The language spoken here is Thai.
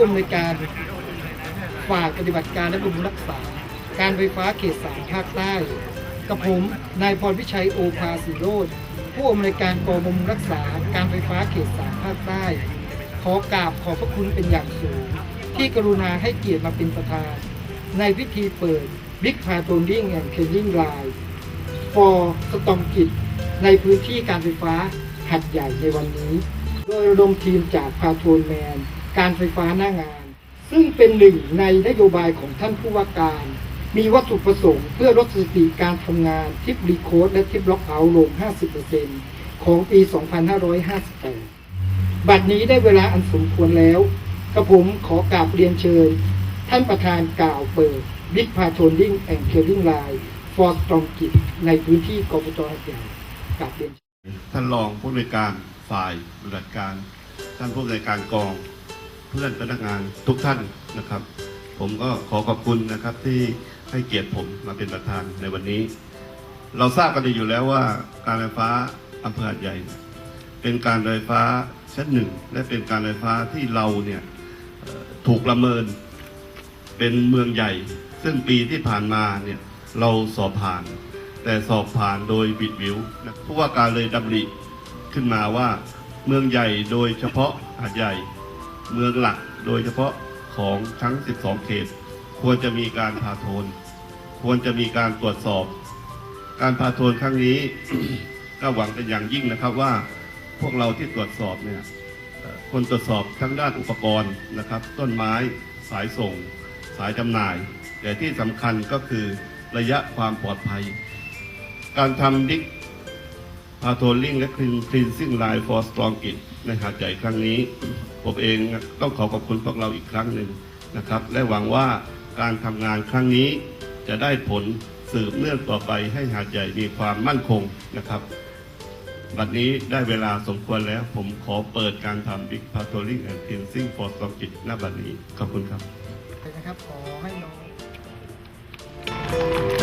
ขุนในการฝ่าปฏิบัติการและบำรุงรักษา การไฟฟ้าเขตสามภาคใต้ กับผมนายพรพิชัยโอภาสิโรธผู้อำนวยการกองบำรุงรักษา การไฟฟ้าเขตสามภาคใต้ ขอกราบขอบพระคุณเป็นอย่างสูง ที่กรุณาให้เกียรติมาเป็นประธาน ในพิธีเปิด Big p a t r o l l i n g and Cleaning Line for สตอมกิจในพื้นที่การไฟฟ้าหัดใหญ่ในวันนี้ โดยระดมทีมจากพาโทนแมน การไฟฟ้าหน้างาน ซึ่งเป็นหนึ่งในนโยบายของท่านผู้ว่าการ มีวัตถุประสงค์เพื่อลดสถิติการทำงานทิปรีโคดและทิปล็อกเอาลง 50%ของปี 2558 บัดนี้ได้เวลาอันสมควรแล้วกระผมขอกราบเรียนเชิญ ท่านประธานกล่าวเปิด Big p a t r o l l i n g and Clearing Line for Strong กิจในพื้นที่กปจหัดใหญ่กราบเรียนท่านรองผู้อำนวยการฝ่ายปฏิบัติการ ท่านผู้อำนวยการกอง เพื่อนพนักงานทุกท่านนะครับ ผมก็ขอขอบคุณนะครับที่ให้เกียรติผมมาเป็นประธานในวันนี้ เราทราบกันดีอยู่แล้วว่าการไฟฟ้าอำเภอหาดใหญ่ เป็นการไฟฟ้าชั้นหนึ่งและเป็นการไฟฟ้าที่เราเนี่ยถูกละเมินเป็นเมืองใหญ่ ซึ่งปีที่ผ่านมาเนี่ยเราสอบผ่าน แต่สอบผ่านโดยบิดวิวนะผู้ว่าการเลยดำริขึ้นมาว่าเมืองใหญ่โดยเฉพาะหาดใหญ่ เมืองหลักโดยเฉพาะของทั้ง 12 เขต ควรจะมีการพาโทน ควรจะมีการตรวจสอบ การพาโทนครั้งนี้ ก็หวังเป็นอย่างยิ่งนะครับว่าพวกเราที่ตรวจสอบเนี่ยคนตรวจสอบทั้งด้านอุปกรณ์นะครับ ต้นไม้สายส่ง สายจำหน่าย แต่ที่สำคัญก็คือระยะความปลอดภัย การทำดิก พาโทลิงและคลีนคลีนซิ่งไลน์ for strong it ในหาดใหญ่ครั้งนี้ ผมเองต้องขอขอบคุณพวกเราอีกครั้งหนึ่งนะครับ และหวังว่าการทำงานครั้งนี้จะได้ผลสืบเนื่องต่อไปให้หาดใหญ่มีความมั่นคงนะครับ บัดนี้ได้เวลาสมควรแล้วผมขอเปิดการทำ Big Patrolling and Cleansing for Strong It ณบัดนี้ขอบคุณครับ นะครับขอให้น้อง